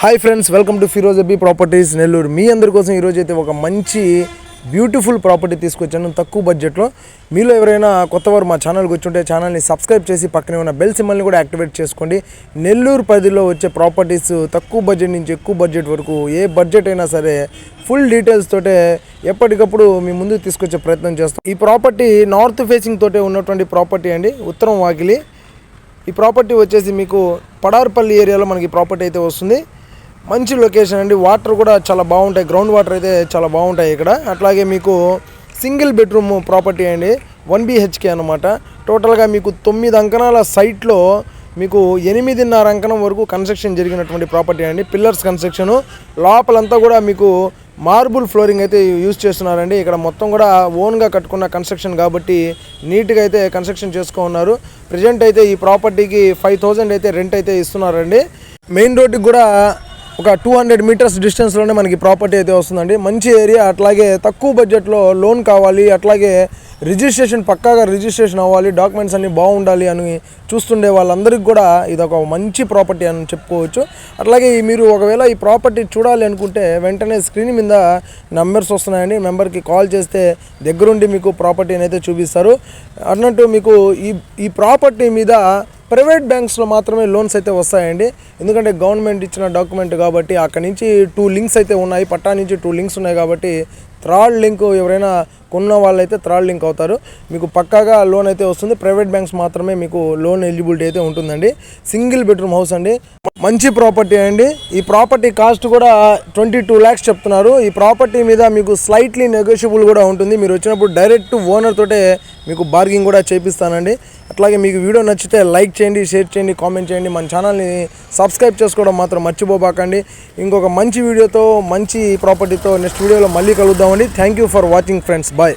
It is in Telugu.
Hi friends welcome to Feroz Abi properties Nellore మీ అందరి కోసం ఈరోజు అయితే ఒక మంచి బ్యూటిఫుల్ ప్రాపర్టీ తీసుకొచ్చాను తక్కువ బడ్జెట్లో మీలో ఎవరైనా కొత్తవారు మా ఛానల్కి వచ్చుంటే ఛానల్ని సబ్స్క్రైబ్ చేసి పక్కనే ఉన్న బెల్ సిమ్మల్ని కూడా యాక్టివేట్ చేసుకోండి. నెల్లూరు పరిధిలో వచ్చే ప్రాపర్టీస్ తక్కువ బడ్జెట్ నుంచి ఎక్కువ బడ్జెట్ వరకు ఏ బడ్జెట్ అయినా సరే ఫుల్ డీటెయిల్స్ తోటే ఎప్పటికప్పుడు మీ ముందు తీసుకొచ్చే ప్రయత్నం చేస్తాం. ఈ ప్రాపర్టీ నార్త్ ఫేసింగ్ తోటే ఉన్నటువంటి ప్రాపర్టీ అండి ఉత్తరం వాకిలి. ఈ ప్రాపర్టీ వచ్చేసి మీకు పడార్పల్లి ఏరియాలో మనకి ప్రాపర్టీ అయితే వస్తుంది. మంచి లొకేషన్ అండి. వాటర్ కూడా చాలా బాగుంటాయి. గ్రౌండ్ వాటర్ అయితే చాలా బాగుంటాయి ఇక్కడ. అట్లాగే మీకు సింగిల్ బెడ్రూమ్ ప్రాపర్టీ అండి. వన్ బిహెచ్కే అనమాట టోటల్గా మీకు తొమ్మిది అంకణాల సైట్లో మీకు ఎనిమిదిన్నర అంకణం వరకు కన్స్ట్రక్షన్ జరిగినటువంటి ప్రాపర్టీ అండి. పిల్లర్స్ కన్స్ట్రక్షన్ లోపలంతా కూడా మీకు మార్బుల్ ఫ్లోరింగ్ అయితే యూజ్ చేస్తున్నారండి. ఇక్కడ మొత్తం కూడా ఓన్గా కట్టుకున్న కన్స్ట్రక్షన్ కాబట్టి నీట్గా అయితే కన్స్ట్రక్షన్ చేసుకో ఉన్నారు. ప్రజెంట్ అయితే ఈ ప్రాపర్టీకి ఫైవ్ థౌజండ్ అయితే రెంట్ అయితే ఇస్తున్నారండి. మెయిన్ రోడ్డుకి కూడా ఒక టూ హండ్రెడ్ మీటర్స్ డిస్టెన్స్లోనే మనకి ప్రాపర్టీ అయితే వస్తుందండి. మంచి ఏరియా అట్లాగే తక్కువ బడ్జెట్లో లోన్ కావాలి అట్లాగే రిజిస్ట్రేషన్ పక్కాగా రిజిస్ట్రేషన్ అవ్వాలి డాక్యుమెంట్స్ అన్నీ బాగుండాలి అని చూస్తుండే వాళ్ళందరికీ కూడా ఇది ఒక మంచి ప్రాపర్టీ అని చెప్పుకోవచ్చు. అట్లాగే మీరు ఒకవేళ ఈ ప్రాపర్టీ చూడాలి అనుకుంటే వెంటనే స్క్రీన్ మీద నెంబర్స్ వస్తున్నాయండి. నెంబర్కి కాల్ చేస్తే దగ్గరుండి మీకు ప్రాపర్టీని అయితే చూపిస్తారు. అన్నట్టు మీకు ఈ ఈ ప్రాపర్టీ మీద ప్రైవేట్ బ్యాంక్స్లో మాత్రమే లోన్స్ అయితే వస్తాయండి. ఎందుకంటే గవర్నమెంట్ ఇచ్చిన డాక్యుమెంట్ కాబట్టి అక్కడి నుంచి టూ లింక్స్ అయితే ఉన్నాయి. పట్టా నుంచి టూ లింక్స్ ఉన్నాయి కాబట్టి థ్రాడ్ లింక్ ఎవరైనా కొన్న వాళ్ళైతే థ్రాడ్ లింక్ అవుతారు. మీకు పక్కాగా లోన్ అయితే వస్తుంది. ప్రైవేట్ బ్యాంక్స్ మాత్రమే మీకు లోన్ ఎలిజిబిలిటీ అయితే ఉంటుందండి. సింగిల్ బెడ్రూమ్ హౌస్ అండి. మంచి ప్రాపర్టీ అండి. ఈ ప్రాపర్టీ కాస్ట్ కూడా ట్వంటీ టూ ల్యాక్స్ చెప్తున్నారు. ఈ ప్రాపర్టీ మీద మీకు స్లైట్లీ నెగోషియబుల్ కూడా ఉంటుంది. మీరు వచ్చినప్పుడు డైరెక్ట్ ఓనర్ తోటే మీకు బార్గింగ్ కూడా చేపిస్తానండి. అట్లాగే మీకు వీడియో నచ్చితే లైక్ చేయండి షేర్ చేయండి కామెంట్ చేయండి. మన ఛానల్ని సబ్స్క్రైబ్ చేసుకోవడం మాత్రం మర్చిపోబాకండి. ఇంకొక మంచి వీడియోతో మంచి ప్రాపర్టీతో నెక్స్ట్ వీడియోలో మళ్ళీ కలుద్దాం. only thank you for watching friends. Bye.